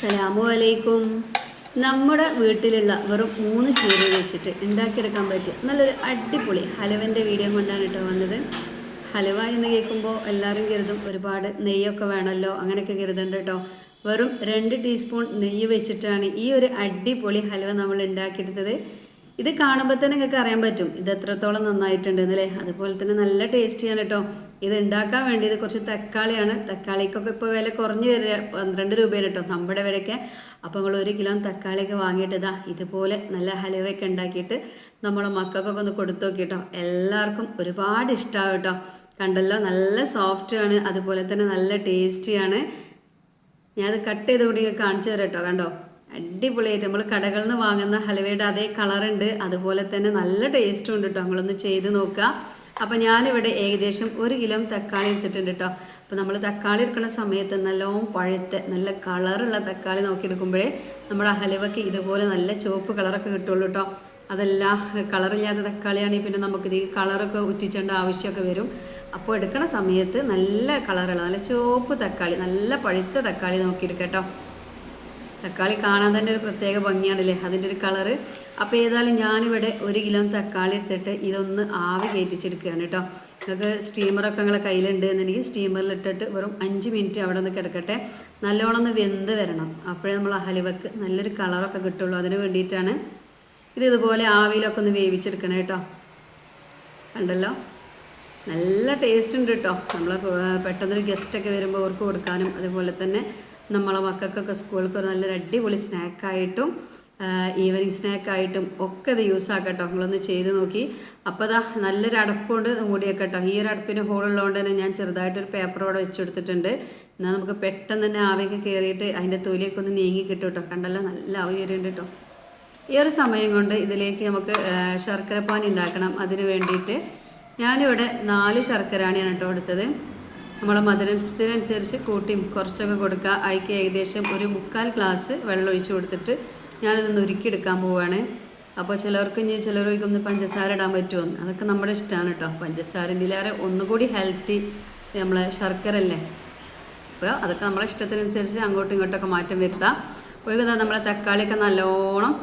അസ്സലാമു അലൈക്കും നമ്മുടെ വീട്ടിലുള്ള വെറും മൂന്ന് ചേരുവ വെച്ചിട്ട് ഉണ്ടാക്കിയെടുക്കാൻ പറ്റിയ നല്ലൊരു അടിപൊളി ഹലവന്റെ വീഡിയോ കൊണ്ടാണ് കേട്ടോ വന്നത്. ഹലുവ എന്ന് കേൾക്കുമ്പോൾ എല്ലാവരും കരുതും ഒരുപാട് നെയ്യൊക്കെ വേണമല്ലോ അങ്ങനെയൊക്കെ കരുതണ്ട കേട്ടോ. വെറും രണ്ട് ടീസ്പൂൺ നെയ്യ് വെച്ചിട്ടാണ് ഈ ഒരു അടിപൊളി ഹലുവ നമ്മൾ ഉണ്ടാക്കിയെടുത്തത്. ഇത് കാണുമ്പോൾ തന്നെ നിങ്ങൾക്ക് അറിയാൻ പറ്റും. ഇത് എത്രത്തോളം നന്നായിട്ടുണ്ട് എന്നല്ലേ? അതുപോലെ തന്നെ നല്ല ടേസ്റ്റിയാണ് കേട്ടോ. ഇത് ഉണ്ടാക്കാൻ വേണ്ടിയത് കുറച്ച് തക്കാളിയാണ്. തക്കാളിക്കൊക്കെ ഇപ്പോൾ വില കുറഞ്ഞ് വരിക. പന്ത്രണ്ട് രൂപയാണ് കേട്ടോ നമ്മുടെ വിലയ്ക്ക്. അപ്പോൾ നിങ്ങൾ ഒരു കിലോ തക്കാളിയൊക്കെ വാങ്ങിയിട്ട് ഇതാ ഇതുപോലെ നല്ല ഹലുവയൊക്കെ ഉണ്ടാക്കിയിട്ട് നമ്മളെ മക്കൾക്കൊക്കെ ഒന്ന് കൊടുത്തു നോക്കി കേട്ടോ. എല്ലാവർക്കും ഒരുപാട് ഇഷ്ടമാവും കേട്ടോ. കണ്ടല്ലോ? നല്ല സോഫ്റ്റ് ആണ്. അതുപോലെ തന്നെ നല്ല ടേസ്റ്റിയാണ് ഞാനത് കട്ട് ചെയ്ത് കൂടി കാണിച്ചു തരാം കേട്ടോ. കണ്ടോ? അടിപൊളിയായിട്ട് നമ്മൾ കടകളിൽ നിന്ന് വാങ്ങുന്ന ഹലുവയുടെ അതേ കളറുണ്ട് അതുപോലെ തന്നെ നല്ല ടേസ്റ്റും ഉണ്ട് കേട്ടോ. നമ്മളൊന്ന് ചെയ്ത് നോക്കുക. അപ്പോൾ ഞാനിവിടെ ഏകദേശം ഒരു കിലോ തക്കാളി എടുത്തിട്ടുണ്ട് കേട്ടോ അപ്പോൾ നമ്മൾ തക്കാളി എടുക്കുന്ന സമയത്ത് നല്ലോണം പഴുത്ത് നല്ല കളറുള്ള തക്കാളി നോക്കിയെടുക്കുമ്പോഴേ നമ്മുടെ ഹലുവയ്ക്ക് ഇതുപോലെ നല്ല ചുവപ്പ് കളറൊക്കെ കിട്ടുള്ളൂ കേട്ടോ അതല്ല കളറില്ലാത്ത തക്കാളിയാണെങ്കിൽ പിന്നെ നമുക്കിത് കളറൊക്കെ ഉറ്റിച്ചേണ്ട ആവശ്യമൊക്കെ വരും. അപ്പോൾ എടുക്കുന്ന സമയത്ത് നല്ല കളറുള്ള നല്ല ചുവപ്പ് തക്കാളി നല്ല പഴുത്ത തക്കാളി നോക്കിയെടുക്കാം കേട്ടോ തക്കാളി കാണാൻ തന്നെ ഒരു പ്രത്യേക ഭംഗിയാണല്ലേ? അതിന്റെ ഒരു കളറ് അപ്പോൾ ഏതായാലും ഞാനിവിടെ ഒരു കിലോ തക്കാളി എടുത്തിട്ട് ഇതൊന്ന് ആവി കയറ്റിച്ചെടുക്കുകയാണ് കേട്ടോ. നിങ്ങൾക്ക് സ്റ്റീമറൊക്കെ നിങ്ങളെ കയ്യിലുണ്ട് എന്നുണ്ടെങ്കിൽ സ്റ്റീമറിൽ ഇട്ടിട്ട് വെറും അഞ്ച് മിനിറ്റ് അവിടെ ഒന്ന് കിടക്കട്ടെ. നല്ലോണം ഒന്ന് വെന്ത് വരണം. അപ്പോഴേ നമ്മൾ ഹലുവക്ക് നല്ലൊരു കളറൊക്കെ കിട്ടുള്ളൂ. അതിന് വേണ്ടിയിട്ടാണ് ഇത് ഇതുപോലെ ആവിയിലൊക്കെ ഒന്ന് വേവിച്ചെടുക്കണം കേട്ടോ. കണ്ടല്ലോ? നല്ല ടേസ്റ്റ് ഉണ്ട് കേട്ടോ. നമ്മൾ പെട്ടെന്നൊരു ഗസ്റ്റൊക്കെ വരുമ്പോൾ അവർക്ക് കൊടുക്കാനും അതുപോലെ തന്നെ നമ്മളെ മക്കൾക്കൊക്കെ സ്കൂളിൽ ഒരു നല്ലൊരു അടിപൊളി സ്നാക്കായിട്ടും ഈവനിങ് സ്നാക്കായിട്ടും ഒക്കെ ഇത് യൂസ് ആക്കട്ടോ. നിങ്ങളൊന്ന് ചെയ്ത് നോക്കി. അപ്പോൾ അതാ നല്ലൊരു അടപ്പുകൊണ്ട് മൂടിയേക്കട്ടോ. കേട്ടോ ഈ ഒരു അടപ്പിന് ഹോളുള്ളതുകൊണ്ട് തന്നെ ഞാൻ ചെറുതായിട്ടൊരു പേപ്പർ അവിടെ വെച്ച് കൊടുത്തിട്ടുണ്ട്. എന്നാൽ നമുക്ക് പെട്ടെന്ന് തന്നെ ആവിയൊക്കെ കയറിയിട്ട് അതിന്റെ തൊലിയൊക്കെ ഒന്ന് നീങ്ങി കിട്ടും കേട്ടോ കണ്ടല്ലോ നല്ല ആവി വരുന്നുണ്ട് കേട്ടോ ഈ ഒരു സമയം കൊണ്ട് ഇതിലേക്ക് നമുക്ക് ശർക്കരപ്പാനി ഉണ്ടാക്കണം. അതിന് വേണ്ടിയിട്ട് ഞാനിവിടെ നാല് ശർക്കരയാണ് ഞാൻ കേട്ടോ എടുത്തത് നമ്മളെ മധുരത്തിനനുസരിച്ച് കൂട്ടിയും കുറച്ചൊക്കെ കൊടുക്കുക. അതിക്ക് ഏകദേശം ഒരു മുക്കാൽ ഗ്ലാസ് വെള്ളം ഒഴിച്ച് കൊടുത്തിട്ട് ഞാനിതൊന്ന് ഉരുക്കിയെടുക്കാൻ പോവുകയാണ്. അപ്പോൾ ചിലർക്ക് ഇനി ചിലർക്ക് ഒന്ന് പഞ്ചസാര ഇടാൻ പറ്റുമോ അതൊക്കെ നമ്മുടെ ഇഷ്ടമാണ് കേട്ടോ. പഞ്ചസാരന്റെ ഇല്ലാതെ ഒന്നുകൂടി ഹെൽത്തി നമ്മളെ ശർക്കര അല്ലേ? അപ്പോൾ അതൊക്കെ നമ്മളെ ഇഷ്ടത്തിനനുസരിച്ച് അങ്ങോട്ടും ഇങ്ങോട്ടൊക്കെ മാറ്റം വരുത്താം. ഒഴുകുന്നത് നമ്മളെ തക്കാളിയൊക്കെ നല്ലോണം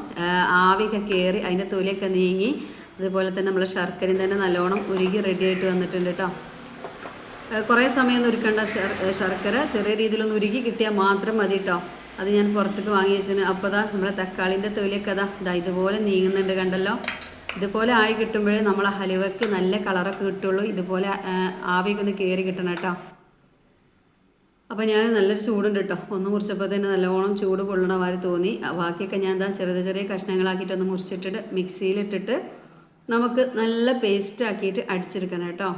ആവിയൊക്കെ കയറി അതിന്റെ തൊലിയൊക്കെ നീങ്ങി അതുപോലെ തന്നെ നമ്മളെ ശർക്കരയും തന്നെ നല്ലോണം ഉരുകി റെഡിയായിട്ട് വന്നിട്ടുണ്ട് കേട്ടോ. കുറേ സമയം ഒന്നും ഉരുക്കേണ്ട ശർക്കര ചെറിയ രീതിയിലൊന്ന് ഉരുകി കിട്ടിയാൽ മാത്രം മതി കേട്ടോ അത് ഞാൻ പുറത്തേക്ക് വാങ്ങി വെച്ചിന്. അപ്പോൾ ദാ നമ്മളെ തക്കാളിന്റെ തൊലിയൊക്കെ അതാ ഇതാ ഇതുപോലെ നീങ്ങുന്നുണ്ട് കണ്ടല്ലോ. ഇതുപോലെ ആയി കിട്ടുമ്പോഴേ നമ്മളെ ഹലുവയ്ക്ക് നല്ല കളറൊക്കെ കിട്ടുള്ളൂ. ഇതുപോലെ ആവിയൊക്കെ ഒന്ന് കയറി കിട്ടണം കേട്ടോ. അപ്പോൾ ഞാൻ നല്ലൊരു ചൂടുണ്ട് കേട്ടോ. ഒന്ന് മുറിച്ചപ്പോൾ തന്നെ നല്ലോണം ചൂട് കൊള്ളണ മാതിരി തോന്നി. ബാക്കിയൊക്കെ ഞാൻ എന്താ ചെറിയ ചെറിയ കഷ്ണങ്ങളാക്കിയിട്ട് ഒന്ന് മുറിച്ചിട്ടിട്ട് മിക്സിയിലിട്ടിട്ട് നമുക്ക് നല്ല പേസ്റ്റ് ആക്കിയിട്ട് അടിച്ചെടുക്കണം കേട്ടോ.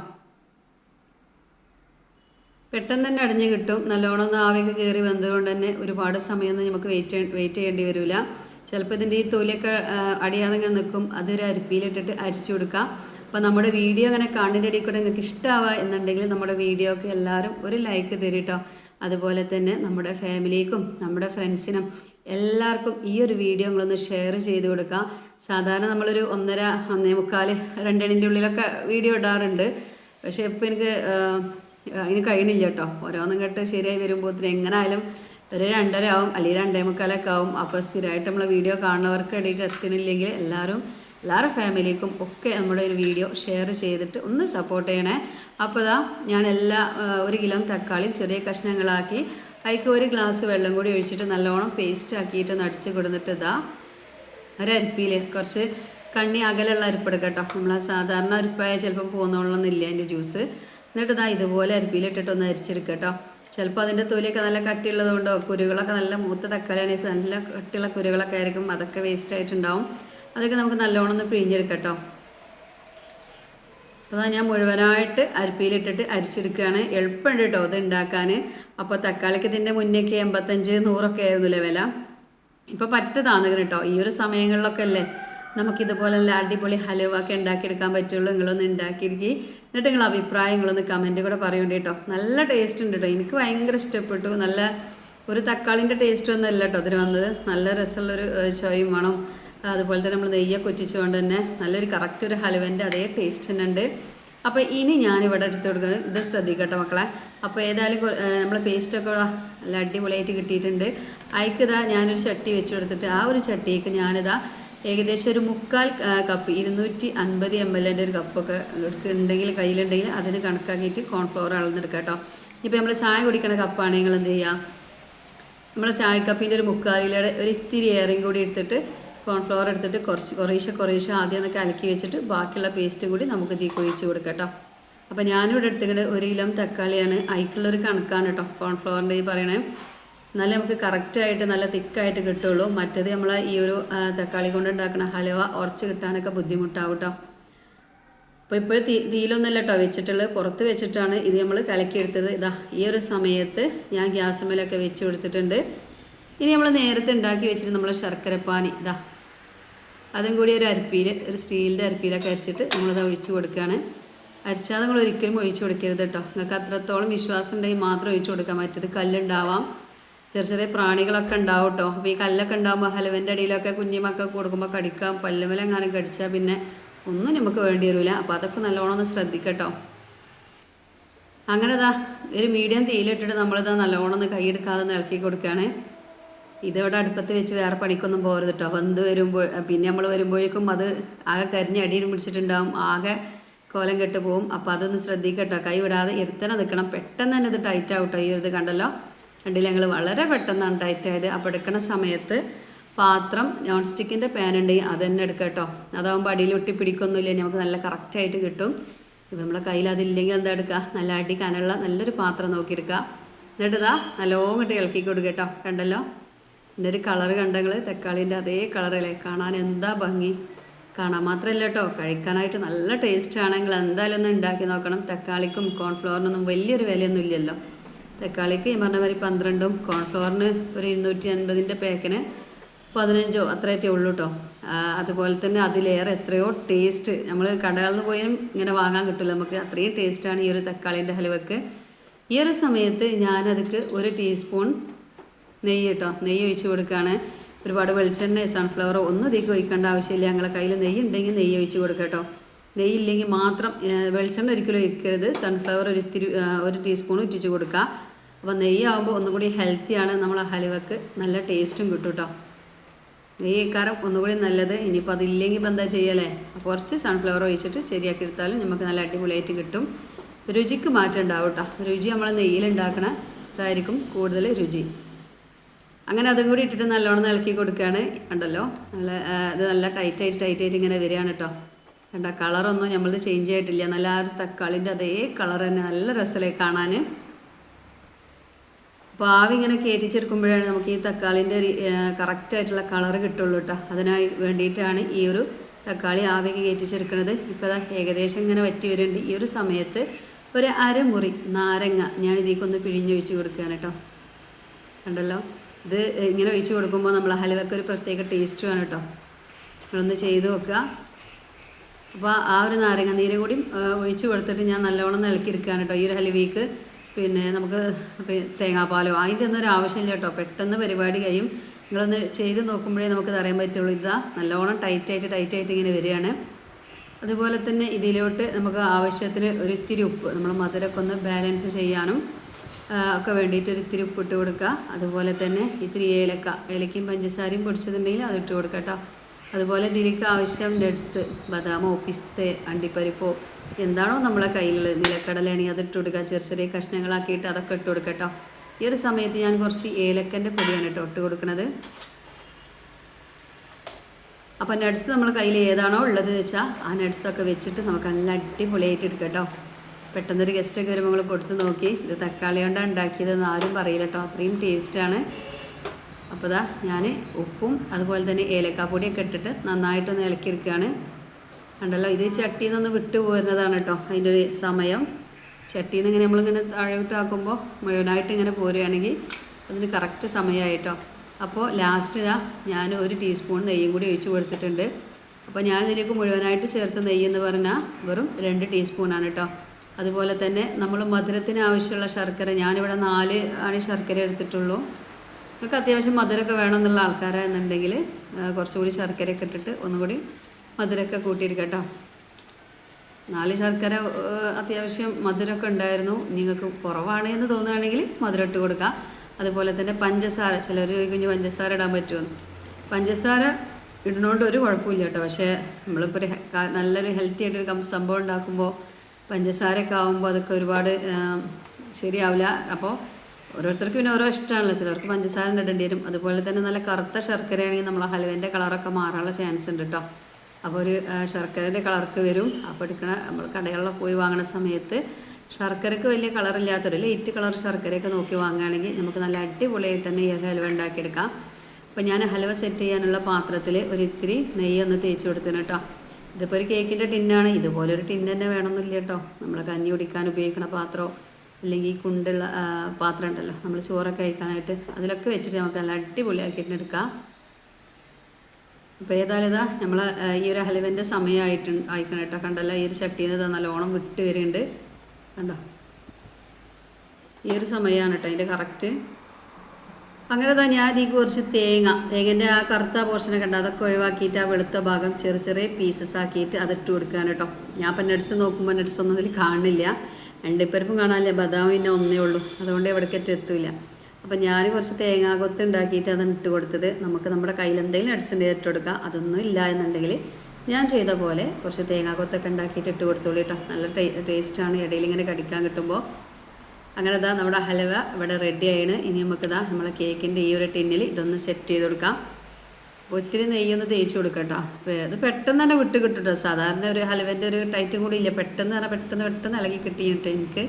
പെട്ടെന്ന് തന്നെ അടിഞ്ഞ് കിട്ടും. നല്ലോണം ഒന്ന് ആവിയൊക്കെ കയറി വന്നതുകൊണ്ട് തന്നെ ഒരുപാട് സമയമൊന്നും നമുക്ക് വെയിറ്റ് വെയിറ്റ് ചെയ്യേണ്ടി വരില്ല ചിലപ്പോൾ ഇതിന്റെ ഈ തൊലിയൊക്കെ അടിയാതെ നിൽക്കും അതൊരു അരിപ്പിയിലിട്ടിട്ട് അരിച്ചു കൊടുക്കാം. അപ്പോൾ നമ്മുടെ വീഡിയോ അങ്ങനെ കണ്ണിന്റെ ഇടയിൽ കൂടെ നിങ്ങൾക്ക് ഇഷ്ടമാവുക എന്നുണ്ടെങ്കിൽ നമ്മുടെ വീഡിയോക്ക് എല്ലാവരും ഒരു ലൈക്ക് തരിട്ടോ. അതുപോലെ തന്നെ നമ്മുടെ ഫാമിലിക്കും നമ്മുടെ ഫ്രണ്ട്സിനും എല്ലാവർക്കും ഈ ഒരു വീഡിയോ നിങ്ങളൊന്ന് ഷെയർ ചെയ്ത് കൊടുക്കുക. സാധാരണ നമ്മളൊരു ഒന്നര ഒന്നേ മുക്കാൽ രണ്ടണിന്റെ ഉള്ളിലൊക്കെ വീഡിയോ ഇടാറുണ്ട്. പക്ഷേ ഇപ്പോൾ എനിക്ക് അതിന് കഴിയണില്ല കേട്ടോ. ഓരോന്നും കേട്ട് ശരിയായി വരുമ്പോഴത്തേന് എങ്ങനായാലും ഒരു രണ്ടര ആവും അല്ലെങ്കിൽ രണ്ടേ മുക്കാലൊക്കെ ആവും. അപ്പോൾ സ്ഥിരമായിട്ട് നമ്മളെ വീഡിയോ കാണുന്നവർക്ക് ഇടയ്ക്ക് എത്തുന്നില്ലെങ്കിൽ എല്ലാവരും എല്ലാവരുടെ ഫാമിലിക്കും ഒക്കെ നമ്മുടെ ഒരു വീഡിയോ ഷെയർ ചെയ്തിട്ട് ഒന്ന് സപ്പോർട്ട് ചെയ്യണേ. അപ്പോൾ ഇതാ ഞാൻ എല്ലാ ഒരു കിലോ തക്കാളിയും ചെറിയ കഷ്ണങ്ങളാക്കി അതിക്ക് ഒരു ഗ്ലാസ് വെള്ളം കൂടി ഒഴിച്ചിട്ട് നല്ലോണം പേസ്റ്റ് ആക്കിയിട്ട് നടിച്ച് കൊടുത്തിട്ട് ഇതാ ഒരരിപ്പിയിൽ കുറച്ച് കണ്ണി അകലുള്ള അരിപ്പെടുക്കട്ടോ കേട്ടോ. നമ്മൾ സാധാരണ അരിപ്പായ ചിലപ്പം പോകുന്നുള്ളതെന്നില്ല അതിന്റെ ജ്യൂസ് എന്നിട്ട് ഇതാ ഇതുപോലെ അരിപ്പിയിലിട്ടിട്ട് ഒന്ന് അരിച്ചെടുക്കുക കേട്ടോ ചിലപ്പോൾ അതിന്റെ തൊലിയൊക്കെ നല്ല കട്ടിയുള്ളത് കൊണ്ടോ കുരുകളൊക്കെ നല്ല മൂത്ത തക്കാളിയാണെങ്കിൽ നല്ല കട്ടിയുള്ള കുരുകളൊക്കെ ആയിരിക്കും അതൊക്കെ വേസ്റ്റ് ആയിട്ടുണ്ടാവും. അതൊക്കെ നമുക്ക് നല്ലോണം ഒന്ന് പിഴിഞ്ഞെടുക്കാം കേട്ടോ അപ്പോൾ ഞാൻ മുഴുവനായിട്ട് അരിപ്പിയിലിട്ടിട്ട് അരിച്ചെടുക്കുകയാണ് എളുപ്പമുണ്ട് കേട്ടോ ഇത് ഉണ്ടാക്കാൻ അപ്പോൾ തക്കാളിക്ക് ഇതിന്റെ മുന്നേക്ക് എൺപത്തഞ്ച് നൂറൊക്കെ ആയിരുന്നില്ലേ വില? ഇപ്പോൾ പറ്റതാന്ന് കേട്ടോ ഈ ഒരു സമയങ്ങളിലൊക്കെ അല്ലേ? നമുക്കിതുപോലെ നല്ല അടിപൊളി ഹലുവ ഒക്കെ ഉണ്ടാക്കിയെടുക്കാൻ പറ്റുള്ളൂ. നിങ്ങളൊന്ന് ഉണ്ടാക്കിയിരിക്കി. എന്നിട്ട് നിങ്ങൾ അഭിപ്രായങ്ങളൊന്ന് കമന്റ് കൂടെ പറയണ്ട കേട്ടോ. നല്ല ടേസ്റ്റ് ഉണ്ട് കേട്ടോ. എനിക്ക് ഭയങ്കര ഇഷ്ടപ്പെട്ടു. നല്ല ഒരു തക്കാളിന്റെ ടേസ്റ്റ് ഒന്നും അല്ല കേട്ടോ അതിന് വന്നത്. നല്ല രസമുള്ളൊരു ചോയും വേണം അതുപോലെ തന്നെ നമ്മൾ നെയ്യൊക്കെ ഒറ്റിച്ചുകൊണ്ട് തന്നെ നല്ലൊരു കറക്റ്റ് ഒരു ഹലുവന്റെ അതേ ടേസ്റ്റ് തന്നെ ഉണ്ട്. അപ്പോൾ ഇനി ഞാനിവിടെ എടുത്ത് കൊടുക്കുന്നത് ഇത് ശ്രദ്ധിക്കട്ടെ മക്കളെ. അപ്പോൾ ഏതായാലും നമ്മളെ പേസ്റ്റൊക്കെ നല്ല അടിപൊളിയായിട്ട് കിട്ടിയിട്ടുണ്ട്. അതിക്കിതാ ഞാനൊരു ചട്ടി വെച്ച് കൊടുത്തിട്ട് ആ ഒരു ചട്ടിക്ക് ഞാനിതാ ഏകദേശം ഒരു മുക്കാൽ കപ്പ് ഇരുന്നൂറ്റി അൻപത് എം എൽ എന്റെ ഒരു കപ്പൊക്കെ ഉണ്ടെങ്കിൽ കയ്യിലുണ്ടെങ്കിൽ അതിന് കണക്കാക്കിയിട്ട് കോൺഫ്ലവർ അളന്നെടുക്കാം കേട്ടോ. ഇപ്പോൾ നമ്മൾ ചായ കുടിക്കുന്ന കപ്പാണെങ്കിൽ നിങ്ങൾ എന്ത് ചെയ്യുക നമ്മുടെ ചായക്കപ്പിന്റെ ഒരു മുക്കാലിലൂടെ ഒരു ഇത്തിരി എയറിങ് കൂടി എടുത്തിട്ട് കോൺഫ്ലവർ എടുത്തിട്ട് കുറച്ച് കുറേശ്ശെ കുറേശ്ശെ ആദ്യം എന്നൊക്കെ അലക്കി വെച്ചിട്ട് ബാക്കിയുള്ള പേസ്റ്റ് കൂടി നമുക്ക് തീ ഒഴിച്ച് കൊടുക്കാം കേട്ടോ. അപ്പോൾ ഞാനിവിടെ എടുത്തിട്ട് ഒരു കിലോ തക്കാളിയാണ്. അയക്കുള്ളൊരു കണക്കാണ് കേട്ടോ കോൺഫ്ലവറിന്റെ ഈ പറയണത്. എന്നാലേ നമുക്ക് കറക്റ്റായിട്ട് നല്ല തിക്കായിട്ട് കിട്ടുള്ളൂ. മറ്റേത് നമ്മൾ ഈ ഒരു തക്കാളി കൊണ്ട് ഉണ്ടാക്കുന്ന ഹലുവ ഉറച്ച് കിട്ടാനൊക്കെ ബുദ്ധിമുട്ടാവും കേട്ടോ അപ്പോൾ ഇപ്പോൾ തീ തീയിലൊന്നുമല്ല കേട്ടോ വെച്ചിട്ടുള്ളത്. പുറത്ത് വെച്ചിട്ടാണ് ഇത് നമ്മൾ കലക്കിയെടുത്തത്. ഇതാ ഈ ഒരു സമയത്ത് ഞാൻ ഗ്യാസ് മേലൊക്കെ വെച്ച് കൊടുത്തിട്ടുണ്ട്. ഇനി നമ്മൾ നേരത്തെ ഉണ്ടാക്കി വെച്ചിട്ട് നമ്മൾ ശർക്കരപ്പാനി ഇതാ. അതും കൂടി ഒരു അരിപ്പിയിൽ ഒരു സ്റ്റീലിന്റെ അരിപ്പിയിലൊക്കെ അരിച്ചിട്ട് നമ്മളത് ഒഴിച്ച് കൊടുക്കുകയാണ്. അരിച്ചാൽ നിങ്ങൾ ഒരിക്കലും ഒഴിച്ച് കൊടുക്കരുത് കേട്ടോ നിങ്ങൾക്ക് അത്രത്തോളം വിശ്വാസം ഉണ്ടെങ്കിൽ മാത്രം ഒഴിച്ച് കൊടുക്കാൻ പറ്റത് കല്ലുണ്ടാവാം. ചെറിയ ചെറിയ പ്രാണികളൊക്കെ ഉണ്ടാവും കേട്ടോ അപ്പോൾ ഈ കല്ലൊക്കെ ഉണ്ടാകുമ്പോൾ ഹലവന്റെ അടിയിലൊക്കെ കുഞ്ഞുമൊക്കെ കൊടുക്കുമ്പോൾ കടിക്കാം പല്ലുമലെങ്ങാനും കടിച്ചാൽ പിന്നെ ഒന്നും നമുക്ക് വേണ്ടി വരില്ല അപ്പോൾ അതൊക്കെ നല്ലോണം ഒന്ന് ശ്രദ്ധിക്കട്ടോ. അങ്ങനെ ഇതാ ഒരു മീഡിയം തീയിലിട്ടിട്ട് നമ്മളിതാ നല്ലോണം ഒന്ന് കൈയെടുക്കാതെ ഒന്ന് ഇളക്കി കൊടുക്കുകയാണ് ഇതോടെ അടുപ്പത്ത് വെച്ച് വേറെ പണിക്കൊന്നും പോകരുത് കേട്ടോ വന്ന് വരുമ്പോൾ പിന്നെ നമ്മൾ വരുമ്പോഴേക്കും അത് ആകെ കരിഞ്ഞ് അടിയിൽ പിടിച്ചിട്ടുണ്ടാവും ആകെ കോലം കെട്ട് പോവും. അപ്പോൾ അതൊന്ന് ശ്രദ്ധിക്കട്ടോ. കൈ വിടാതെ ഇരുത്തനെ നിൽക്കണം പെട്ടെന്ന് തന്നെ ഇത് ടൈറ്റ് ആവട്ടോ ഈ ഒരു ഇത് കണ്ടല്ലോ. കണ്ടില്ല? ഞങ്ങൾ വളരെ പെട്ടെന്നാണ് ടൈറ്റ് ആയത്. അപ്പോൾ എടുക്കുന്ന സമയത്ത് പാത്രം നോൺ സ്റ്റിക്കിന്റെ പാൻ ഉണ്ടെങ്കിൽ അത് തന്നെ എടുക്കുക കേട്ടോ. അതാകുമ്പോൾ അടിയിൽ ഒട്ടി പിടിക്കൊന്നുമില്ല. നമുക്ക് നല്ല കറക്റ്റായിട്ട് കിട്ടും. ഇപ്പം നമ്മളെ കയ്യിൽ അതില്ലെങ്കിൽ എന്താ എടുക്കുക നല്ല അടി കനുള്ള നല്ലൊരു പാത്രം നോക്കിയെടുക്കുക എന്നിട്ട് ഇതാ നല്ലോണം കിട്ടി ഇളക്കി കൊടുക്കുക കേട്ടോ. കണ്ടല്ലോ? എന്റെ ഒരു കളറ് കണ്ടങ്ങൾ തക്കാളിന്റെ അതേ കളറല്ലേ കാണാൻ എന്താ ഭംഗി? കാണാൻ മാത്രമല്ല കേട്ടോ. കഴിക്കാനായിട്ട് നല്ല ടേസ്റ്റ് ആണെങ്കിൽ എന്തായാലും ഒന്ന് ഉണ്ടാക്കി നോക്കണം. തക്കാളിക്കും കോൺഫ്ലവറിനൊന്നും വലിയൊരു വിലയൊന്നും ഇല്ലല്ലോ. തക്കാളിക്ക് ഈ പറഞ്ഞ മാതിരി പന്ത്രണ്ടും കോൺഫ്ലവറിന് ഒരു ഇരുന്നൂറ്റി അൻപതിന്റെ പാക്കിന് പതിനഞ്ചോ അത്രയൊക്കെ ഉള്ളൂ കേട്ടോ അതുപോലെ തന്നെ അതിലേറെ എത്രയോ ടേസ്റ്റ് നമ്മൾ കടകളിൽ നിന്ന് പോയാലും ഇങ്ങനെ വാങ്ങാൻ കിട്ടില്ല നമുക്ക് അത്രയും ടേസ്റ്റാണ് ഈ ഒരു തക്കാളീന്റെ ഹലുവക്ക്. ഈ ഒരു സമയത്ത് ഞാനതിക്ക് ഒരു ടീസ്പൂൺ നെയ്യ് കേട്ടോ നെയ്യ് ഒഴിച്ച് കൊടുക്കുകയാണ് ഒരുപാട് വെളിച്ചെണ്ണ സൺഫ്ലവറോ ഒന്നും ഇതിലേക്ക് ഒഴിക്കേണ്ട ആവശ്യമില്ല. ഞങ്ങളെ കയ്യിൽ നെയ്യ് ഉണ്ടെങ്കിൽ നെയ്യ് ഒഴിച്ച് കൊടുക്കുക കേട്ടോ നെയ്യ് ഇല്ലെങ്കിൽ മാത്രം വെളിച്ചെണ്ണ ഒരിക്കലും ഒഴിക്കരുത്. സൺഫ്ലവർ ഒരു ഒരു ടീസ്പൂൺ ഉറ്റിച്ച് കൊടുക്കുക അപ്പോൾ നെയ്യ് ഒന്നുകൂടി ഒന്നും കൂടി ഹെൽത്തിയാണ് നമ്മൾ ഹലുവക്ക്. നല്ല ടേസ്റ്റും കിട്ടും കേട്ടോ. നെയ്യ് കാരം ഒന്നുകൂടി നല്ലത്. ഇനിയിപ്പോൾ അതില്ലെങ്കിൽ ഇപ്പം എന്താ ചെയ്യലേ? അപ്പോൾ കുറച്ച് സൺഫ്ലവർ ഒഴിച്ചിട്ട് ശരിയാക്കി എടുത്താലും നമുക്ക് നല്ല അടിപൊളിയായിട്ട് കിട്ടും. രുചിക്ക് മാറ്റം ഉണ്ടാവും കേട്ടോ. രുചി നമ്മൾ നെയ്യിൽ ഉണ്ടാക്കണ ഇതായിരിക്കും കൂടുതൽ രുചി. അങ്ങനെ അതും കൂടി ഇട്ടിട്ട് നല്ലോണം ഇളക്കി കൊടുക്കുകയാണ്. ഉണ്ടല്ലോ നല്ല ഇത് നല്ല ടൈറ്റായിട്ട് ടൈറ്റായിട്ട് ഇങ്ങനെ വരികയാണ് കേട്ടോ. കണ്ട? കളറൊന്നും നമ്മളത് ചേഞ്ച് ആയിട്ടില്ല നല്ല ആ ഒരു തക്കാളിന്റെ അതേ കളർ തന്നെ. നല്ല രസമല്ലേ കാണാൻ? അപ്പോൾ ആവി ഇങ്ങനെ കയറ്റിച്ചെടുക്കുമ്പോഴാണ് നമുക്ക് ഈ തക്കാളിന്റെ കറക്റ്റായിട്ടുള്ള കളറ് കിട്ടുള്ളൂ കേട്ടോ. അതിനായി വേണ്ടിയിട്ടാണ് ഈ ഒരു തക്കാളി ആവിക്ക് കയറ്റിച്ചെടുക്കുന്നത് ഇപ്പോൾ അതാ ഏകദേശം ഇങ്ങനെ വറ്റി വരുന്നുണ്ട് ഈ ഒരു സമയത്ത് ഒരു അരമുറി നാരങ്ങ ഞാൻ ഇതിലേക്കൊന്ന് പിഴിഞ്ഞൊഴിച്ച് കൊടുക്കുകയാണ് കേട്ടോ. കണ്ടല്ലോ? ഇത് ഇങ്ങനെ ഒഴിച്ച് കൊടുക്കുമ്പോൾ നമ്മൾ ഹലുവക്ക് ഒരു പ്രത്യേക ടേസ്റ്റുമാണ് കേട്ടോ. നിങ്ങളൊന്ന് ചെയ്ത് വെക്കുക അപ്പോൾ ആ ഒരു നാരങ്ങ നീര് കൂടി ഒഴിച്ച് കൊടുത്തിട്ട് ഞാൻ നല്ലോണം ഇളക്കിയെടുക്കുകയാണ് കേട്ടോ ഈ ഒരു ഹലുവയ്ക്ക് പിന്നെ നമുക്ക് തേങ്ങാപ്പാലോ അതിന്റെ ഒന്നും ഒരു ആവശ്യമില്ല കേട്ടോ. പെട്ടെന്ന് പരിപാടി കഴിയും. നിങ്ങളൊന്ന് ചെയ്ത് നോക്കുമ്പോഴേ നമുക്കത് അറിയാൻ പറ്റുള്ളൂ. ഇതാ നല്ലോണം ടൈറ്റായിട്ട് ടൈറ്റായിട്ട് ഇങ്ങനെ വരികയാണ്. അതുപോലെ തന്നെ ഇതിലോട്ട് നമുക്ക് ആവശ്യത്തിന് ഒരു ഇത്തിരി ഉപ്പ് നമ്മൾ മധുരമൊക്കെ ഒന്ന് ബാലൻസ് ചെയ്യാനും ഒക്കെ വേണ്ടിയിട്ട് ഒരു ഇത്തിരി ഉപ്പ് ഇട്ട് കൊടുക്കുക. അതുപോലെ തന്നെ ഇത്തിരി ഏലക്ക ഏലക്കയും പഞ്ചസാരയും പൊടിച്ചതുണ്ടെങ്കിൽ അത് ഇട്ട് കൊടുക്കുക കേട്ടോ. അതുപോലെ ഇതിലേക്ക് ആവശ്യം നട്ട്സ് ബദാമോ പിസ്ത അണ്ടിപ്പരിപ്പോ എന്താണോ നമ്മളെ കയ്യിലുള്ളത്. നിലക്കടലാണെങ്കിൽ അത് ഇട്ട് കൊടുക്കുക. ചെറിയ ചെറിയ കഷ്ണങ്ങളാക്കിയിട്ട് അതൊക്കെ ഇട്ട് കൊടുക്കട്ടോ ഈ ഒരു സമയത്ത് ഞാൻ കുറച്ച് ഏലക്കന്റെ പൊടിയാണ് കേട്ടോ ഇട്ട് കൊടുക്കുന്നത്. അപ്പോൾ നട്ട്സ് നമ്മൾ കയ്യിൽ ഏതാണോ ഉള്ളത് വെച്ചാൽ ആ നട്ട്സൊക്കെ വെച്ചിട്ട് നമുക്ക് നല്ല അടിപൊളിയായിട്ട് എടുക്കട്ടോ കേട്ടോ. പെട്ടെന്നൊരു ഗസ്റ്റൊക്കെ വരുമ്പോൾ കൊടുത്ത് നോക്കി. ഇത് തക്കാളി കൊണ്ടാണ് ഉണ്ടാക്കിയതെന്ന് ആരും പറയില്ല കേട്ടോ. അത്രയും ടേസ്റ്റാണ് അപ്പോൾ ഇതാ ഞാൻ ഉപ്പും അതുപോലെ തന്നെ ഏലക്കാപ്പൊടിയൊക്കെ ഇട്ടിട്ട് നന്നായിട്ടൊന്ന് ഇളക്കിയെടുക്കുകയാണ്. കണ്ടല്ലോ ഇത് ചട്ടിയിൽ നിന്ന് വിട്ടു പോരുന്നതാണ് കേട്ടോ അതിന്റെ ഒരു സമയം. ചട്ടിയിൽ നിന്ന് ഇങ്ങനെ നമ്മളിങ്ങനെ താഴോട്ടാക്കുമ്പോൾ മുഴുവനായിട്ട് ഇങ്ങനെ പോരുകയാണെങ്കിൽ അതിന് കറക്റ്റ് സമയമായിട്ടോ അപ്പോൾ ലാസ്റ്റ് ഇതാ ഞാൻ ഒരു ടീസ്പൂൺ നെയ്യും കൂടി ഒഴിച്ച് കൊടുത്തിട്ടുണ്ട്. അപ്പോൾ ഞാൻ ഇതിലേക്ക് മുഴുവനായിട്ട് ചേർത്ത് നെയ്യ് എന്ന് പറഞ്ഞാൽ വെറും രണ്ട് ടീസ്പൂണാണ് കേട്ടോ. അതുപോലെ തന്നെ നമ്മൾ മധുരത്തിന് ആവശ്യമുള്ള ശർക്കര ഞാനിവിടെ നാല് ആണ് ശർക്കര എടുത്തിട്ടുള്ളൂ. നിങ്ങൾക്ക് അത്യാവശ്യം മധുരമൊക്കെ വേണമെന്നുള്ള ആൾക്കാരാണെന്നുണ്ടെങ്കിൽ കുറച്ചുകൂടി ശർക്കരയൊക്കെ ഇട്ടിട്ട് ഒന്നുകൂടി മധുരമൊക്കെ കൂട്ടിയിരിക്കുക കേട്ടോ. നാല് ശർക്കര അത്യാവശ്യം മധുരമൊക്കെ ഉണ്ടായിരുന്നു. നിങ്ങൾക്ക് കുറവാണ് എന്ന് തോന്നുകയാണെങ്കിൽ മധുരം ഇട്ട് കൊടുക്കുക അതുപോലെ തന്നെ പഞ്ചസാര ചിലർ ചോദിക്കുഞ്ഞ് പഞ്ചസാര ഇടാൻ പറ്റുമോ? പഞ്ചസാര ഇടുന്നതുകൊണ്ട് ഒരു കുഴപ്പമില്ല കേട്ടോ. പക്ഷേ നമ്മളിപ്പോൾ ഒരു നല്ലൊരു ഹെൽത്തി ആയിട്ടൊരു സംഭവം ഉണ്ടാക്കുമ്പോൾ പഞ്ചസാരയൊക്കെ ആകുമ്പോൾ അതൊക്കെ ഒരുപാട് ശരിയാവില്ല. അപ്പോൾ ഓരോരുത്തർക്കും പിന്നെ ഓരോ ഇഷ്ടമാണല്ലോ. ചിലർക്ക് പഞ്ചസാര ഇടേണ്ടി വരും അതുപോലെ തന്നെ നല്ല കറുത്ത ശർക്കരയാണെങ്കിൽ നമ്മൾ ഹലുവേന്റെ കളറൊക്കെ മാറാനുള്ള ചാൻസ് ഉണ്ട് കേട്ടോ അപ്പോൾ ഒരു ശർക്കരേന്റെ കളർക്ക് വരും. അപ്പോൾ എടുക്കണ നമ്മൾ കടകളിലൊക്കെ പോയി വാങ്ങണ സമയത്ത് ശർക്കരക്ക് വലിയ കളറില്ലാത്തൊരു ലൈറ്റ് കളർ ശർക്കരയൊക്കെ നോക്കി വാങ്ങുകയാണെങ്കിൽ നമുക്ക് നല്ല അടിപൊളിയായിട്ട് തന്നെ ഈ ഹലുവ ഉണ്ടാക്കിയെടുക്കാം. അപ്പോൾ ഞാൻ ഹലുവ സെറ്റ് ചെയ്യാനുള്ള പാത്രത്തിൽ ഒരു ഇത്തിരി നെയ്യ് ഒന്ന് തേച്ച് കൊടുത്തിന് കേട്ടോ ഇതിപ്പോൾ ഒരു കേക്കിന്റെ ടിന്നാണ് ഇതുപോലെ ഒരു തന്നെ വേണമെന്നില്ല കേട്ടോ നമ്മൾ കഞ്ഞി കുടിക്കാൻ ഉപയോഗിക്കണ പാത്രമോ അല്ലെങ്കിൽ കുണ്ടുള്ള പാത്രം ഉണ്ടല്ലോ നമ്മൾ ചോറൊക്കെ കഴിക്കാനായിട്ട് അതിലൊക്കെ വെച്ചിട്ട് നമുക്ക് നല്ല അടിപൊളിയാക്കിയിട്ട് എടുക്കാം. അപ്പോൾ ഏതായാലും ഇതാ നമ്മൾ ഈ ഒരു ഹലുവന്റെ സമയമായിട്ട് ആയിക്കണം കേട്ടോ. കണ്ടല്ലോ ഈ ഒരു ചട്ടിയിൽ നിന്ന് നല്ലോണം വിട്ട് വരുന്നുണ്ട് കണ്ടോ? ഈ ഒരു സമയമാണ് കേട്ടോ അതിന്റെ കറക്റ്റ് അങ്ങനെ തന്നെ ഞാൻ ഈ കുറച്ച് തേങ്ങ തേങ്ങന്റെ ആ കറുത്ത പോർഷനൊക്കെ കണ്ടോ? അതൊക്കെ ഒഴിവാക്കിയിട്ട് ആ വെളുത്ത ഭാഗം ചെറിയ ചെറിയ പീസസ് ആക്കിയിട്ട് അതിട്ട് കൊടുക്കാൻ കേട്ടോ. ഞാൻ ഇപ്പം നട്സ് നോക്കുമ്പോൾ നട്സ് ഒന്നും ഇതിൽ കാണില്ല അണ്ടിപ്പരിപ്പും കാണാനില്ല. ബദാം പിന്നെ ഒന്നേ ഉള്ളൂ. അതുകൊണ്ട് എവിടേക്കറ്റ് എത്തില്ല അപ്പം ഞാൻ കുറച്ച് തേങ്ങാകൊത്ത് ഉണ്ടാക്കിയിട്ട് അതാണ് ഇട്ട് കൊടുത്തത്. നമുക്ക് നമ്മുടെ കയ്യിൽ എന്തെങ്കിലും ഉണ്ടെങ്കിൽ ഇട്ട് അതൊന്നും ഇല്ല എന്നുണ്ടെങ്കിൽ ഞാൻ ചെയ്ത പോലെ കുറച്ച് തേങ്ങാകൊത്തൊക്കെ ഉണ്ടാക്കിയിട്ട് ഇട്ട് കൊടുത്തോളൂ കേട്ടോ നല്ല ടേ ടേസ്റ്റാണ്. ഇടയിൽ ഇങ്ങനെ കടിക്കാൻ കിട്ടുമ്പോൾ അങ്ങനെ ഇതാ നമ്മുടെ ഹലവ ഇവിടെ റെഡി ആയിണ്. ഇനി നമുക്ക് ഇതാ നമ്മളെ കേക്കിന്റെ ഈ ഒരു ടിന്നിൽ ഇതൊന്ന് സെറ്റ് ചെയ്ത് കൊടുക്കാം. ഒത്തിരി നെയ്യൊന്ന് തേച്ച് കൊടുക്കട്ടോ. അത് പെട്ടെന്ന് തന്നെ വിട്ട് കിട്ടും സാധാരണ ഒരു ഹലുവന്റെ ഒരു ടൈറ്റും കൂടി ഇല്ല? പെട്ടെന്ന് തന്നെ പെട്ടെന്ന് പെട്ടെന്ന് ഇളകി കിട്ടിയിട്ട് എനിക്ക്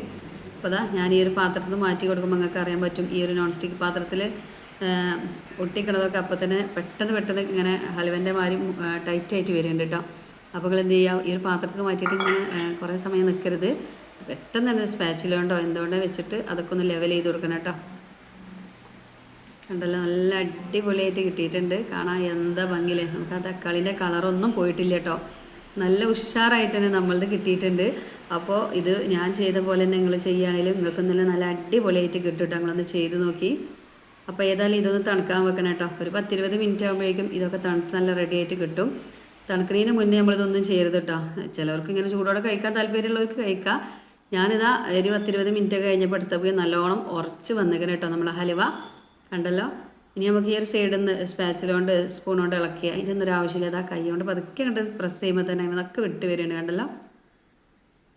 അപ്പോൾ അതാ ഞാൻ ഈ ഒരു പാത്രത്തിൽ നിന്ന് മാറ്റി കൊടുക്കുമ്പോൾ നിങ്ങൾക്ക് അറിയാൻ പറ്റും. ഈ ഒരു നോൺ സ്റ്റിക്ക് പാത്രത്തിൽ ഒട്ടിക്കണതൊക്കെ അപ്പോൾ തന്നെ പെട്ടെന്ന് പെട്ടെന്ന് ഇങ്ങനെ ഹലുവന്റെ മാതിരി ടൈറ്റായിട്ട് വരുന്നുണ്ട് കേട്ടോ അപ്പോൾ എന്ത് ചെയ്യുക ഈ ഒരു പാത്രത്തിൽ മാറ്റിയിട്ട് ഇങ്ങനെ കുറേ സമയം നിൽക്കരുത് പെട്ടെന്ന് തന്നെ സ്പാച്ചിലുണ്ടോ എന്തുകൊണ്ടോ വെച്ചിട്ട് അതൊക്കെ ഒന്ന് ലെവൽ ചെയ്ത് കൊടുക്കണം കേട്ടോ കണ്ടല്ലോ നല്ല അടിപൊളിയായിട്ട് കിട്ടിയിട്ടുണ്ട്. കാണാൻ എന്താ ഭംഗിയില്ലേ? നമുക്ക് ആ തക്കാളിന്റെ കളറൊന്നും പോയിട്ടില്ല കേട്ടോ. നല്ല ഉഷാറായി തന്നെ നമ്മളത് കിട്ടിയിട്ടുണ്ട്. അപ്പോൾ ഇത് ഞാൻ ചെയ്ത പോലെ തന്നെ നിങ്ങൾ ചെയ്യുകയാണെങ്കിലും നിങ്ങൾക്ക് നല്ല നല്ല അടിപൊളിയായിട്ട് കിട്ടും കേട്ടോ നിങ്ങളൊന്ന് ചെയ്ത് നോക്കി. അപ്പോൾ ഏതായാലും ഇതൊന്ന് തണുക്കാൻ വെക്കണം കേട്ടോ. ഒരു പത്തിരുപത് മിനിറ്റ് ആകുമ്പോഴേക്കും ഇതൊക്കെ തണുത്ത് നല്ല റെഡിയായിട്ട് കിട്ടും. തണുക്കുന്നതിന് മുന്നേ നമ്മളിതൊന്നും ചെയ്യരുത് കേട്ടോ ചിലവർക്ക് ഇങ്ങനെ ചൂടോടെ കഴിക്കാൻ താല്പര്യമുള്ളവർക്ക് കഴിക്കാം. ഞാനിതാ ഒരു പത്തിരുപത് മിനിറ്റ് കഴിഞ്ഞപ്പോൾ എടുത്തപ്പോൾ നല്ലോണം ഉറച്ച് വന്നിക്കണം കേട്ടോ നമ്മളെ ഹലുവ. കണ്ടല്ലോ? ഇനി നമുക്ക് ഈ ഒരു സൈഡിൽ നിന്ന് സ്പാച്ചിൽ കൊണ്ട് സ്പൂൺ കൊണ്ട് ഇളക്കി അതിന്റെ ഒന്നും ആവശ്യമില്ല. അതാ കൈ കൊണ്ട് പതുക്കെ കണ്ട് പ്രസ് ചെയ്യുമ്പോൾ തന്നെ അതൊക്കെ വിട്ട് വരുന്നുണ്ട് കണ്ടല്ലോ?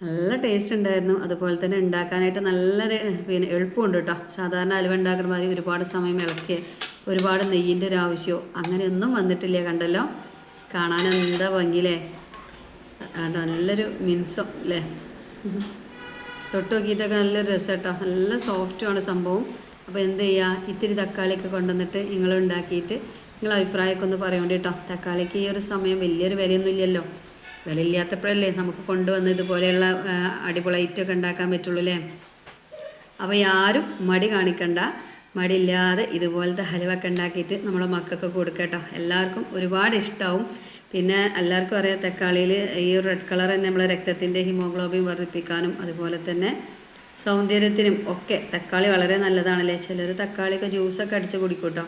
നല്ല ടേസ്റ്റ് ഉണ്ടായിരുന്നു. അതുപോലെ തന്നെ ഉണ്ടാക്കാനായിട്ട് നല്ലൊരു പിന്നെ എളുപ്പമുണ്ട് കേട്ടോ സാധാരണ അലുവ ഉണ്ടാക്കുന്ന മാതിരി ഒരുപാട് സമയം ഇളക്കി ഒരുപാട് നെയ്യിന്റെ ഒരു ആവശ്യമോ അങ്ങനെയൊന്നും വന്നിട്ടില്ല കണ്ടല്ലോ? കാണാൻ എന്താ ഭംഗിയില്ലേ? കണ്ടോ നല്ലൊരു മിൻസം അല്ലേ തൊട്ട് നോക്കിയിട്ടൊക്കെ നല്ലൊരു രസം കേട്ടോ നല്ല സോഫ്റ്റുമാണ് സംഭവം. അപ്പോൾ എന്ത് ചെയ്യുക ഇത്തിരി തക്കാളിയൊക്കെ കൊണ്ടുവന്നിട്ട് നിങ്ങൾ ഉണ്ടാക്കിയിട്ട് നിങ്ങൾ അഭിപ്രായമൊക്കെ ഒന്ന് പറയോണ്ട് കേട്ടോ. തക്കാളിക്ക് ഈ ഒരു സമയം വലിയൊരു വിലയൊന്നും ഇല്ലല്ലോ വില ഇല്ലാത്തപ്പോഴല്ലേ നമുക്ക് കൊണ്ടുവന്ന് ഇതുപോലെയുള്ള അടിപൊളി ഐറ്റമൊക്കെ ഉണ്ടാക്കാൻ പറ്റുള്ളൂ അല്ലേ? അപ്പോൾ ആരും മടി കാണിക്കണ്ട. മടിയില്ലാതെ ഇതുപോലത്തെ ഹലുവൊക്കെ ഉണ്ടാക്കിയിട്ട് നമ്മളെ മക്കൾക്ക് കൊടുക്കട്ടോ എല്ലാവർക്കും ഒരുപാട് ഇഷ്ടമാവും പിന്നെ എല്ലാവർക്കും അറിയാം തക്കാളിയിൽ ഈ റെഡ് കളർ തന്നെ നമ്മളെ രക്തത്തിന്റെ ഹിമോഗ്ലോബിൻ വർദ്ധിപ്പിക്കാനും അതുപോലെ തന്നെ സൗന്ദര്യത്തിനും ഒക്കെ തക്കാളി വളരെ നല്ലതാണല്ലേ? ചിലർ തക്കാളിയൊക്കെ ജ്യൂസൊക്കെ അടിച്ച് കുടിക്കൂട്ടോ.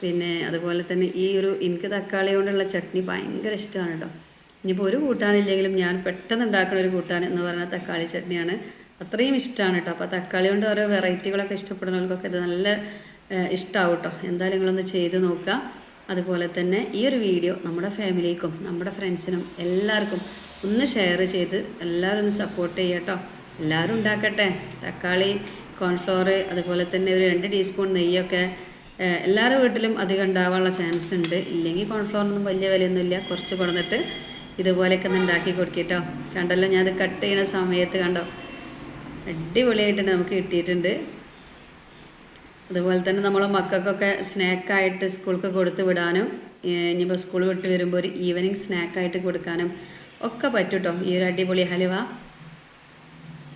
പിന്നെ അതുപോലെ തന്നെ ഈ ഒരു എനിക്ക് തക്കാളി കൊണ്ടുള്ള ചട്നി ഭയങ്കര ഇഷ്ടമാണ് കേട്ടോ. ഇനിയിപ്പോൾ ഒരു കൂട്ടാനില്ലെങ്കിലും ഞാൻ പെട്ടെന്ന് ഉണ്ടാക്കുന്ന ഒരു കൂട്ടാൻ എന്ന് പറഞ്ഞാൽ തക്കാളി ചട്നിയാണ് അത്രയും ഇഷ്ടമാണ് കേട്ടോ. അപ്പോൾ തക്കാളി കൊണ്ട് ഓരോ വെറൈറ്റികളൊക്കെ ഇഷ്ടപ്പെടുന്നവർക്കൊക്കെ ഇത് നല്ല ഇഷ്ടമാവും കേട്ടോ. എന്തായാലും നിങ്ങളൊന്ന് ചെയ്ത് നോക്കുക. അതുപോലെ തന്നെ ഈ ഒരു വീഡിയോ നമ്മുടെ ഫാമിലിക്കും നമ്മുടെ ഫ്രണ്ട്സിനും എല്ലാവർക്കും ഒന്ന് ഷെയർ ചെയ്ത് എല്ലാവരും ഒന്ന് സപ്പോർട്ട് ചെയ്യാം കേട്ടോ. എല്ലാവരും ഉണ്ടാക്കട്ടെ. തക്കാളി കോൺഫ്ലോർ അതുപോലെ തന്നെ ഒരു രണ്ട് ടീസ്പൂൺ നെയ്യൊക്കെ എല്ലാവരുടെ വീട്ടിലും അധികം ഉണ്ടാവാനുള്ള ചാൻസ് ഉണ്ട്. ഇല്ലെങ്കിൽ കോൺഫ്ലോറിനൊന്നും വലിയ വിലയൊന്നുമില്ല. കുറച്ച് കൊടുന്നിട്ട് ഇതുപോലെയൊക്കെ ഒന്ന് ഉണ്ടാക്കി കൊടുക്കിട്ടോ. കണ്ടല്ലോ ഞാനത് കട്ട് ചെയ്യുന്ന സമയത്ത് കണ്ടോ അടിപൊളിയായിട്ട് നമുക്ക് കിട്ടിയിട്ടുണ്ട്. അതുപോലെ തന്നെ നമ്മളെ മക്കൾക്കൊക്കെ സ്നാക്കായിട്ട് സ്കൂൾക്ക് കൊടുത്ത് വിടാനും ഇനിയിപ്പോൾ സ്കൂൾ വിട്ട് വരുമ്പോൾ ഒരു ഈവനിങ് സ്നാക്കായിട്ട് കൊടുക്കാനും ഒക്കെ പറ്റൂട്ടോ. ഈ ഒരു അടിപൊളി ഹലുവ.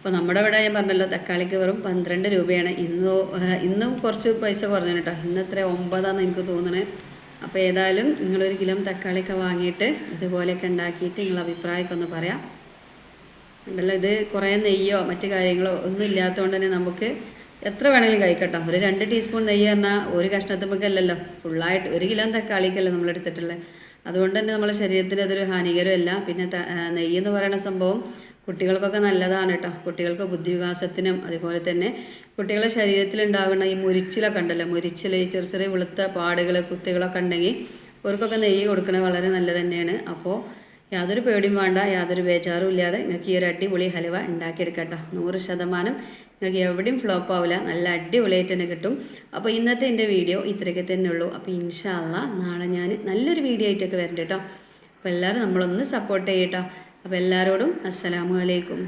അപ്പോൾ നമ്മുടെ ഇവിടെ ഞാൻ പറഞ്ഞല്ലോ തക്കാളിക്ക് വെറും പന്ത്രണ്ട് രൂപയാണ്. ഇന്നോ ഇന്നും കുറച്ച് പൈസ കുറഞ്ഞു കേട്ടോ. ഇന്ന് എത്ര? ഒമ്പതാന്ന് എനിക്ക് തോന്നണേ. അപ്പോൾ ഏതായാലും നിങ്ങളൊരു കിലോ തക്കാളിയൊക്കെ വാങ്ങിയിട്ട് ഇതുപോലെയൊക്കെ ഉണ്ടാക്കിയിട്ട് നിങ്ങളുടെ അഭിപ്രായമൊക്കെ ഒന്ന് പറയാം. ഉണ്ടല്ലോ ഇത് കുറേ നെയ്യോ മറ്റു കാര്യങ്ങളോ ഒന്നും ഇല്ലാത്തതുകൊണ്ട് തന്നെ നമുക്ക് എത്ര വേണമെങ്കിലും കഴിക്കട്ടോ ഒരു രണ്ട് ടീസ്പൂൺ നെയ്യ് പറഞ്ഞാൽ ഒരു കഷ്ണത്തുമ്പക്കല്ലല്ലോ ഫുള്ളായിട്ട് ഒരു കിലോ തക്കാളിക്കല്ലേ നമ്മൾ എടുത്തിട്ടുള്ളത്. അതുകൊണ്ട് തന്നെ നമ്മുടെ ശരീരത്തിന് അതൊരു ഹാനികരമല്ല. പിന്നെ നെയ്യെന്ന് പറയുന്ന സംഭവം കുട്ടികൾക്കൊക്കെ നല്ലതാണ് കേട്ടോ. കുട്ടികൾക്ക് ബുദ്ധിവികാസത്തിനും അതുപോലെ തന്നെ കുട്ടികളുടെ ശരീരത്തിലുണ്ടാകുന്ന ഈ മുരിച്ചിലൊക്കെ ഉണ്ടല്ലോ. മുരിച്ചിൽ ഈ ചെറിയ ചെറിയ വെളുത്ത പാടുകൾ കുത്തികളൊക്കെ ഉണ്ടെങ്കിൽ അവർക്കൊക്കെ നെയ്യ് കൊടുക്കണത് വളരെ നല്ലത് തന്നെയാണ്. അപ്പോൾ യാതൊരു പേടിയും വേണ്ട യാതൊരു ബേജാറും ഇല്ലാതെ നിങ്ങൾക്ക് ഈ ഒരു അടിപൊളി ഹലുവ ഉണ്ടാക്കിയെടുക്കട്ടോ നൂറ് ശതമാനം നിങ്ങൾക്ക് എവിടെയും ഫ്ലോപ്പ് ആവില്ല. നല്ല അടിപൊളിയായിട്ട് തന്നെ കിട്ടും. അപ്പോൾ ഇന്നത്തെ എന്റെ വീഡിയോ ഇത്രയൊക്കെ തന്നെ ഉള്ളൂ. അപ്പോൾ ഇൻഷാല്ല നാളെ ഞാൻ നല്ലൊരു വീഡിയോ ആയിട്ടൊക്കെ വരണ്ട കേട്ടോ. അപ്പോൾ എല്ലാവരും നമ്മളൊന്ന് സപ്പോർട്ട് ചെയ്യട്ടോ അപ്പോൾ എല്ലാവരോടും അസ്സലാമു അലൈക്കും.